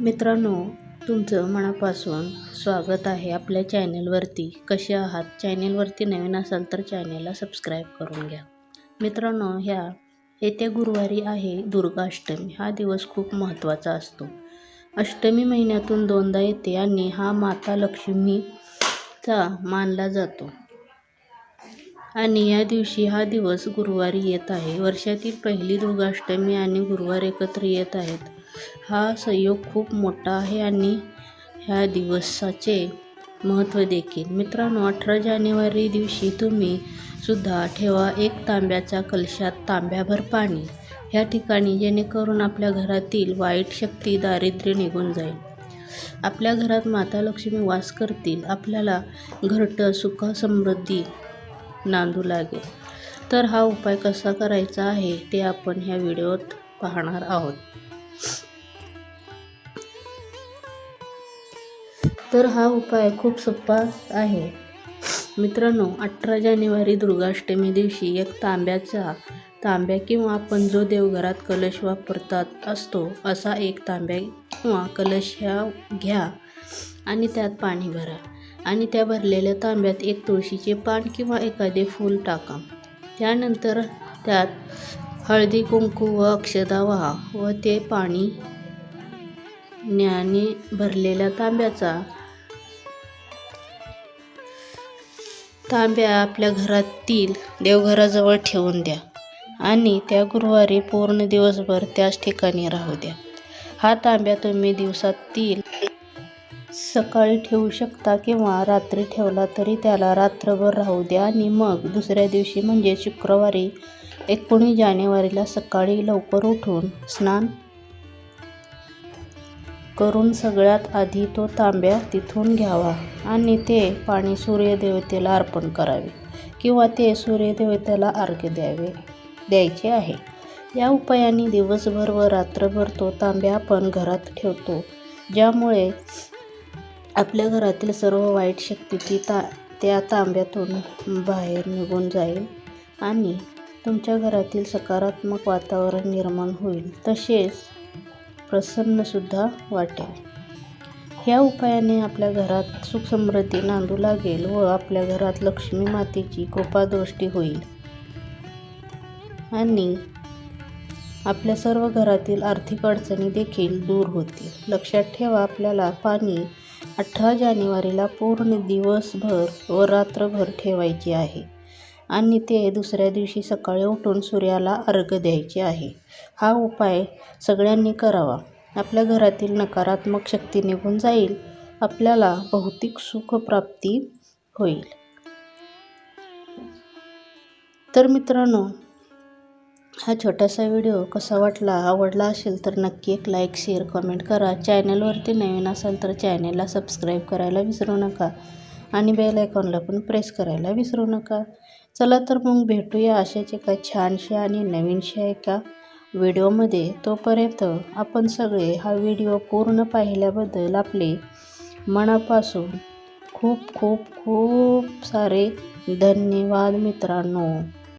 मित्रांनो तुमचं मनापासून स्वागत आहे आपल्या चॅनेलवरती. कसे आहात? चॅनेलवरती नवीन असाल तर चॅनेलला सबस्क्राईब करून घ्या. मित्रांनो ह्या येत्या गुरुवारी आहे दुर्गाष्टमी. हा दिवस खूप महत्त्वाचा असतो. अष्टमी महिन्यातून दोनदा येते आणि हा माता लक्ष्मीचा मानला जातो. आणि या दिवशी हा दिवस गुरुवारी येत आहे. वर्षातील पहिली दुर्गाष्टमी आणि गुरुवार एकत्र येत आहेत. हा संयोग खूप मोठा आहे आणि ह्या दिवसाचे महत्त्व देखील. मित्रांनो अठरा जानेवारी दिवशी तुम्ही सुद्धा ठेवा एक तांब्याच्या कलशात तांब्याभर पाणी. ह्या ठिकाणी जेणेकरून आपल्या घरातील वाईट शक्ती दारिद्र्य निघून जाईल. आपल्या घरात माता लक्ष्मी वास करतील. आपल्याला घरटं सुख समृद्धी नांदू लागेल. तर हा उपाय कसा करायचा आहे ते आपण ह्या व्हिडिओत पाहणार आहोत. तर हा उपाय खूप सोपा आहे. मित्रांनो अठरा जानेवारी दुर्गाष्टमी दिवशी एक तांब्याचा तांब्या किंवा आपण जो देवघरात कलश वापरतात असतो असा एक तांब्या किंवा कलश ह्या घ्या आणि त्यात पाणी भरा आणि त्या भरलेल्या तांब्यात एक तुळशीचे पान किंवा एखादे फूल टाका. त्यानंतर त्यात हळदी कुंकू व अक्षदा व्हा व ते पाणी न्याने भरलेल्या तांब्याचा तांब्या आपल्या घरातील देवघराजवळ ठेवून द्या आणि त्या गुरुवारी पूर्ण दिवसभर त्याच ठिकाणी राहू द्या. हा तांब्या तुम्ही दिवसातील सकाळी ठेवू शकता किंवा रात्री ठेवला तरी त्याला रात्रभर राहू द्या आणि मग दुसऱ्या दिवशी म्हणजे शुक्रवारी एकोणीस जानेवारीला सकाळी लवकर उठून स्नान करून सगळ्यात आधी तो तांब्या तिथून घ्यावा आणि ते पाणी सूर्यदेवतेला अर्पण करावे किंवा ते सूर्यदेवतेला अर्घ्य द्यावे द्यायचे आहे. या उपायाने दिवसभर व रात्रभर तो तांब्या आपण घरात ठेवतो ज्यामुळे आपल्या घरातील सर्व वाईट शक्ती ती ता त्या तांब्यातून बाहेर निघून जाईल आणि तुमच्या घरातील सकारात्मक वातावरण निर्माण होईल. तसेच प्रसन्नसुद्धा वाटेल. ह्या उपायाने आपल्या घरात सुखसमृद्धी नांदू लागेल व आपल्या घरात लक्ष्मी मातेची कृपादृष्टी होईल. आणि आपल्या सर्व घरातील आर्थिक अडचणी देखील दूर होतील. लक्षात ठेवा आपल्याला पाणी अठरा जानेवारीला पूर्ण दिवसभर व रात्रभर ठेवायची आहे. आणि ते दुसऱ्या दिवशी सकाळी उठून सूर्याला अर्घ्य द्यायचे आहे. हा उपाय सगळ्यांनी करावा. आपल्या घरातील नकारात्मक शक्ती निघून जाईल. आपल्याला भौतिक सुखप्राप्ती होईल. तर मित्रांनो हा छोटासा व्हिडिओ कसा वाटला आवडला असेल तर नक्की एक लाईक शेअर कमेंट करा. चॅनलवरती नवीन असाल तर चॅनलला सबस्क्राईब करायला विसरू नका. आणि बेल आयकॉनला पण प्रेस करायला विसरू नका. चला तर मग भेटूया अशाच एका छानशा आणि नवीनशा एका व्हिडिओमध्ये. तोपर्यंत आपण सगळे हा व्हिडिओ पूर्ण पाहिल्याबद्दल आपले मनापासून खूप खूप खूप सारे धन्यवाद मित्रांनो.